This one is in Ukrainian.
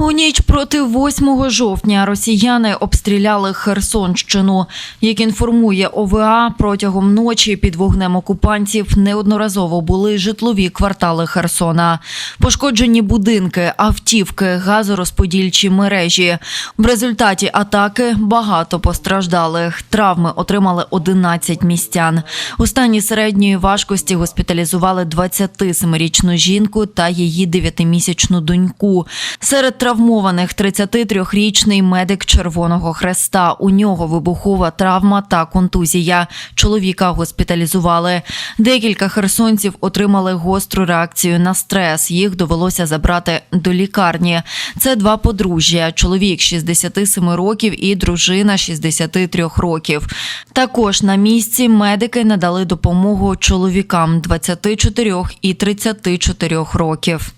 У ніч проти 8 жовтня росіяни обстріляли Херсонщину. Як інформує ОВА, протягом ночі під вогнем окупантів неодноразово були житлові квартали Херсона. Пошкоджені будинки, автівки, газорозподільчі мережі. В результаті атаки багато постраждалих. Травми отримали 11 містян. У стані середньої важкості госпіталізували 27-річну жінку та її 9-місячну доньку. Серед травмованих 33-річний медик Червоного Хреста. У нього вибухова травма та контузія. Чоловіка госпіталізували. Декілька херсонців отримали гостру реакцію на стрес. Їх довелося забрати до лікарні. Це два подружжя: чоловік 67 років і дружина 63 років. Також на місці медики надали допомогу чоловікам 24 і 34 років.